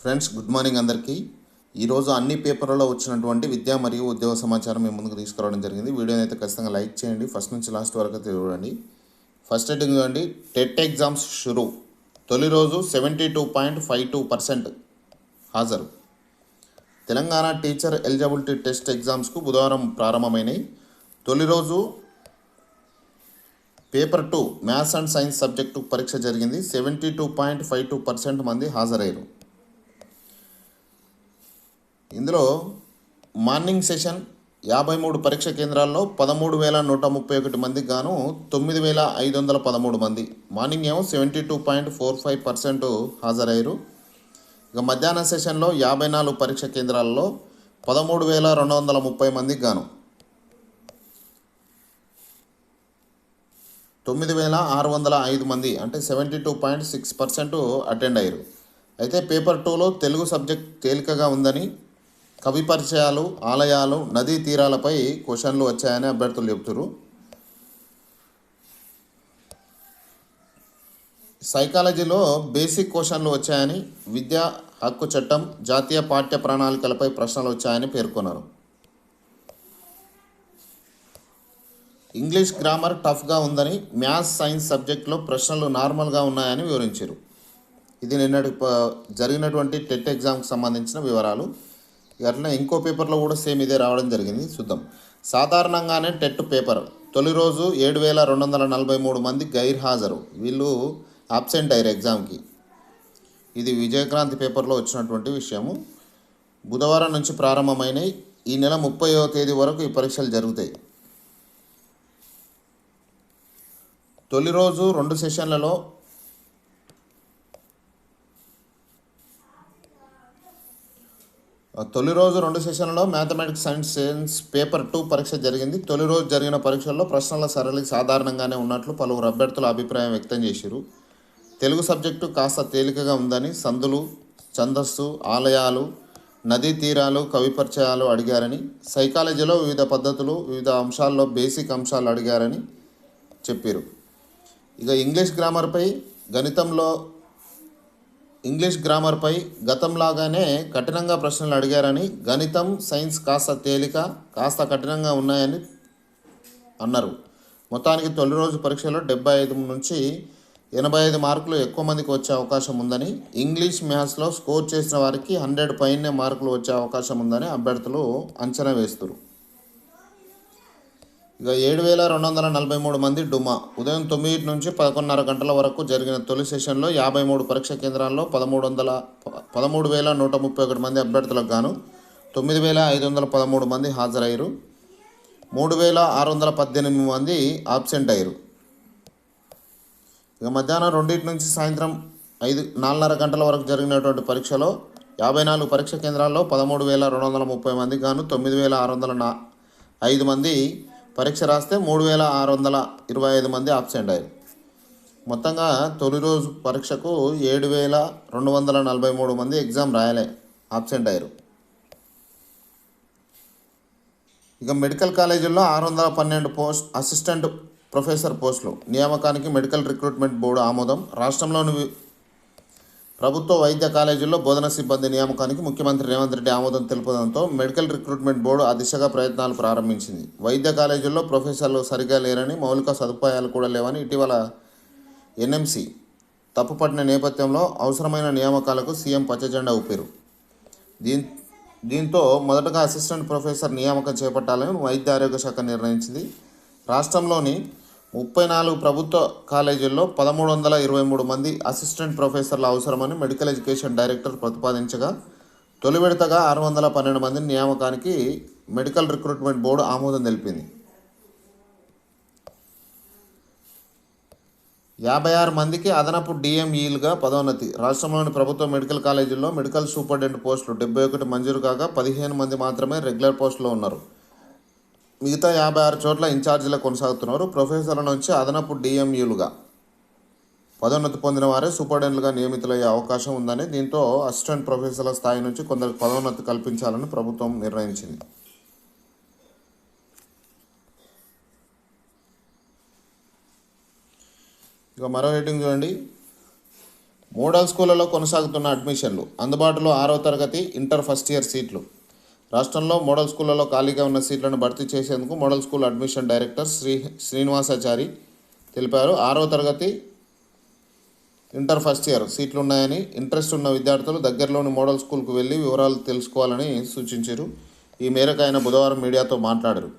Friends good morning అందరికీ. ఈరోజు అన్ని పేపర్లలో వచ్చినటువంటి విద్యా మరియు ఉద్యోగ సమాచారం మేము ముందుకు తీసుకురావడం జరిగింది. వీడియోని అయితే ఖచ్చితంగా లైక్ చేయండి. ఫస్ట్ నుంచి లాస్ట్ వరకు అయితే చూడండి. ఫస్ట్ హెడ్డింగ్ చూడండి. టెట్ ఎగ్జామ్స్ షురు. తొలి రోజు seventy two point five two percent హాజరు. తెలంగాణ టీచర్ ఎలిజిబిలిటీ టెస్ట్ ఎగ్జామ్స్కు బుధవారం ప్రారంభమైనాయి. తొలి రోజు paper two maths and science subject పరీక్ష జరిగింది. Seventy two point five two percent మంది హాజరయ్యారు. ఇందులో మార్నింగ్ సెషన్ యాభై మూడు పరీక్ష కేంద్రాల్లో పదమూడు వేల నూట ముప్పై ఒకటి మందికి గాను తొమ్మిది వేల ఐదు వందల పదమూడు మంది. మార్నింగ్ ఏమో seventy two point four five percent హాజరయ్యారు. ఇక మధ్యాహ్న సెషన్లో యాభై నాలుగు పరీక్ష కేంద్రాల్లో పదమూడు వేల రెండు వందల ముప్పై మందికి గాను తొమ్మిది వేల ఆరు వందల ఐదు మంది అంటే seventy two point six percent attend అయ్యారు. అయితే పేపర్ టూలో తెలుగు సబ్జెక్ట్ తేలికగా ఉందని కవి పరిచయాలు ఆలయాలు నదీ తీరాలపై క్వశ్చన్లు వచ్చాయని అభ్యర్థులు చెబుతారు సైకాలజీలో బేసిక్ క్వశ్చన్లు వచ్చాయని విద్యా హక్కు చట్టం జాతీయ పాఠ్య ప్రణాళికలపై ప్రశ్నలు వచ్చాయని పేర్కొన్నారు. ఇంగ్లీష్ గ్రామర్ టఫ్గా ఉందని మ్యాథ్స్ సైన్స్ సబ్జెక్టులో ప్రశ్నలు నార్మల్గా ఉన్నాయని వివరించారు. ఇది నిన్నటి జరిగినటువంటి టెట్ ఎగ్జామ్కి సంబంధించిన వివరాలు. అట్లనే ఇంకో పేపర్లో కూడా సేమ్ ఇదే రావడం జరిగింది. చూద్దాం. సాధారణంగానే టెట్ పేపర్. తొలి రోజు ఏడు వేల రెండు వందల నలభై మూడు మంది గైర్ హాజరు వీళ్ళు అబ్సెంట్ అయ్యారు ఎగ్జామ్కి. ఇది విజయక్రాంతి పేపర్లో వచ్చినటువంటి విషయము. బుధవారం నుంచి ప్రారంభమైన ఈ నెల ముప్పైవ తేదీ వరకు ఈ పరీక్షలు జరుగుతాయి. తొలి రోజు రెండు సెషన్లలో ఆ, తొలి రోజు రెండు సెషన్లలో mathematics science science paper two పరీక్ష జరిగింది. తొలి రోజు జరిగిన పరీక్షల్లో ప్రశ్నల సరళి సాధారణంగానే ఉన్నట్లు పలువురు అభ్యర్థుల అభిప్రాయం వ్యక్తం చేశారు తెలుగు సబ్జెక్టు కాస్త తేలికగా ఉందని సందులు ఛందస్సు ఆలయాలు నదీ తీరాలు కవి పరిచయాలు అడిగారని సైకాలజీలో వివిధ పద్ధతులు వివిధ అంశాల్లో బేసిక్ అంశాలు అడిగారని చెప్పారు ఇక ఇంగ్లీష్ గ్రామర్పై గణితంలో ఇంగ్లీష్ గ్రామర్పై గతంలాగానే కఠినంగా ప్రశ్నలు అడిగారని గణితం సైన్స్ కాస్త తేలిక కాస్త కఠినంగా ఉన్నాయని అన్నారు. మొత్తానికి తొలి రోజు పరీక్షలో డెబ్బై ఐదు నుంచి ఎనభై ఐదు మార్కులు ఎక్కువ మందికి వచ్చే అవకాశం ఉందని ఇంగ్లీష్ మ్యాథ్స్లో స్కోర్ చేసిన వారికి హండ్రెడ్ పైనే మార్కులు వచ్చే అవకాశం ఉందని అభ్యర్థులు అంచనా వేస్తున్నారు ఇక ఏడు వేల రెండు వందల నలభై మూడు మంది డుమా. ఉదయం తొమ్మిది నుంచి పదకొండున్నర గంటల వరకు జరిగిన తొలి సెషన్లో యాభై మూడు పరీక్ష కేంద్రాల్లో పదమూడు వందల పదమూడు వేల నూట ముప్పై ఒకటి మంది అభ్యర్థులకు గాను తొమ్మిది వేల ఐదు వందల పదమూడు మంది హాజరయ్యారు. మూడు వేల ఆరు వందల పద్దెనిమిది మంది ఆబ్సెంట్ అయ్యారు. ఇక మధ్యాహ్నం రెండింటి నుంచి సాయంత్రం ఐదు నాలుగున్నర గంటల వరకు జరిగినటువంటి పరీక్షలో యాభై నాలుగు పరీక్ష కేంద్రాల్లో పదమూడు వేల రెండు వందల ముప్పై మంది గాను తొమ్మిది వేల ఆరు వందల నా ఐదు మంది పరీక్ష రాస్తే మూడు వేల ఆరు వందల ఇరవై ఐదు మంది ఆబ్సెంట్ అయ్యారు. మొత్తంగా తొలి రోజు పరీక్షకు ఏడు వేల రెండు వందల నలభై మూడు మంది ఎగ్జామ్ రాయలే ఆబ్సెంట్ అయ్యారు. ఇక మెడికల్ కాలేజీల్లో ఆరు వందల పన్నెండు పోస్ట్ అసిస్టెంట్ ప్రొఫెసర్ పోస్టులు నియామకానికి మెడికల్ రిక్రూట్మెంట్ బోర్డు ఆమోదం. రాష్ట్రంలోని ప్రభుత్వ వైద్య కాలేజీల్లో బోధన సిబ్బంది నియామకానికి ముఖ్యమంత్రి రేవంత్ రెడ్డి ఆమోదం తెలుపడంతో మెడికల్ రిక్రూట్మెంట్ బోర్డు ఆ దిశగా ప్రయత్నాలు ప్రారంభించింది. వైద్య కాలేజీల్లో ప్రొఫెసర్లు సరిగా లేరని మౌలిక సదుపాయాలు కూడా లేవని ఇటీవల ఎన్ఎంసి తప్పుపట్టిన నేపథ్యంలో అవసరమైన నియామకాలకు సీఎం పచ్చజెండా ఊపారు. దీన్ దీంతో మొదటగా అసిస్టెంట్ ప్రొఫెసర్ నియామకం చేపట్టాలని వైద్య ఆరోగ్య శాఖ నిర్ణయించింది. రాష్ట్రంలోని ముప్పై నాలుగు ప్రభుత్వ కాలేజీల్లో పదమూడు వందల ఇరవై మూడు మంది అసిస్టెంట్ ప్రొఫెసర్లు అవసరమని మెడికల్ ఎడ్యుకేషన్ డైరెక్టర్ ప్రతిపాదించగా తొలి విడతగా ఆరు వందల పన్నెండు మంది నియామకానికి మెడికల్ రిక్రూట్మెంట్ బోర్డు ఆమోదం తెలిపింది. యాభై ఆరు మందికి అదనపు డిఎంఈలుగా పదోన్నతి. రాష్ట్రంలోని ప్రభుత్వ మెడికల్ కాలేజీల్లో మెడికల్ సూపరింటెండెంట్ పోస్టులు డెబ్బై ఒకటి మంజూరు కాగా పదిహేను మంది మాత్రమే రెగ్యులర్ పోస్టులో ఉన్నారు. మిగతా యాభై ఆరు చోట్ల ఇన్ఛార్జీలు కొనసాగుతున్నారు. ప్రొఫెసర్ల నుంచి అదనపు డిఎంయులుగా పదోన్నతి పొందిన వారే సూపరింటెండెంట్లుగా నియమితులయ్యే అవకాశం ఉందని దీంతో అసిస్టెంట్ ప్రొఫెసర్ల స్థాయి నుంచి కొందరికి పదోన్నతి కల్పించాలని ప్రభుత్వం నిర్ణయించింది. ఇక మరో హెడ్డింగ్ చూడండి. మోడల్ స్కూళ్ళలో కొనసాగుతున్న అడ్మిషన్లు అందుబాటులో ఆరో తరగతి ఇంటర్ ఫస్ట్ ఇయర్ సీట్లు. రాష్ట్రంలో మోడల్ స్కూళ్ళలో ఖాళీగా ఉన్న సీట్లను భర్తీ చేసేందుకు model school admission director Sri Srinivasachari తెలిపారు. ఆరో తరగతి ఇంటర్ ఫస్ట్ ఇయర్ సీట్లు ఉన్నాయని ఇంట్రెస్ట్ ఉన్న విద్యార్థులు దగ్గరలోని మోడల్ స్కూల్కు వెళ్ళి వివరాలు తెలుసుకోవాలని సూచించారు. ఈ మేరకు ఆయన బుధవారం మీడియాతో మాట్లాడారు.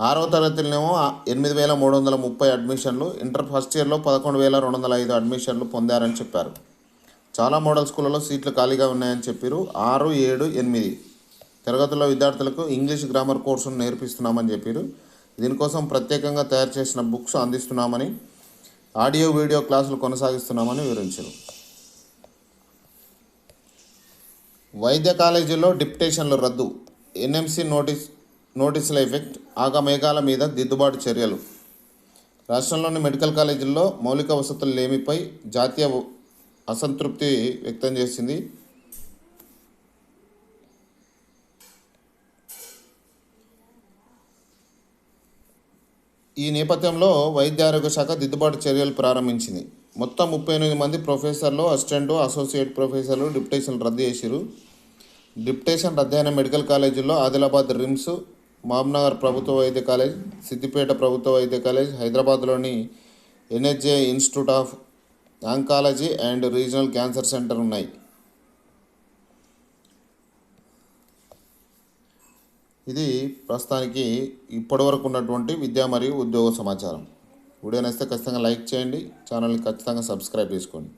ఆరో తరగతిలోనేమో ఎనిమిది వేల మూడు వందల ముప్పై అడ్మిషన్లు ఇంటర్ ఫస్ట్ ఇయర్లో పదకొండు వేల రెండు వందల ఐదు అడ్మిషన్లు పొందారని చెప్పారు. చాలా మోడల్ స్కూళ్ళలో సీట్లు ఖాళీగా ఉన్నాయని చెప్పారు. ఆరు ఏడు ఎనిమిది తరగతుల్లో విద్యార్థులకు ఇంగ్లీష్ గ్రామర్ కోర్సును నేర్పిస్తున్నామని చెప్పారు. దీనికోసం ప్రత్యేకంగా తయారు చేసిన బుక్స్ అందిస్తున్నామని ఆడియో వీడియో క్లాసులు కొనసాగిస్తున్నామని వివరించారు. వైద్య కాలేజీల్లో డిప్యుటేషన్లు రద్దు ఎన్ఎంసి నోటీస్ నోటీసుల ఎఫెక్ట్ ఆగమేఘాల మీద దిద్దుబాటు చర్యలు. రాష్ట్రంలోని మెడికల్ కాలేజీల్లో మౌలిక వసతులు లేమిపై జాతీయ అసంతృప్తి వ్యక్తం చేసింది ఈ నేపథ్యంలో వైద్య ఆరోగ్య శాఖ దిద్దుబాటు చర్యలు ప్రారంభించింది. మొత్తం ముప్పై ఎనిమిది మంది ప్రొఫెసర్లు అసిస్టెంట్ అసోసియేట్ ప్రొఫెసర్లు డిప్యుటేషన్ రద్దు చేసిరు డిప్యుటేషన్ రద్దయిన మెడికల్ కాలేజీల్లో ఆదిలాబాద్ రిమ్స్ మహబ్నగర్ ప్రభుత్వ వైద్య కాలేజ్ సిద్దిపేట ప్రభుత్వ వైద్య కాలేజ్ హైదరాబాద్లోని NHA institute of oncology and regional cancer centre ఉన్నాయి. ఇది ప్రస్తుతానికి ఇప్పటివరకు ఉన్నటువంటి విద్య మరియు ఉద్యోగ సమాచారం. వీడియో నచ్చితే ఖచ్చితంగా లైక్ చేయండి. ఛానల్ని ఖచ్చితంగా సబ్స్క్రైబ్ చేసుకోండి.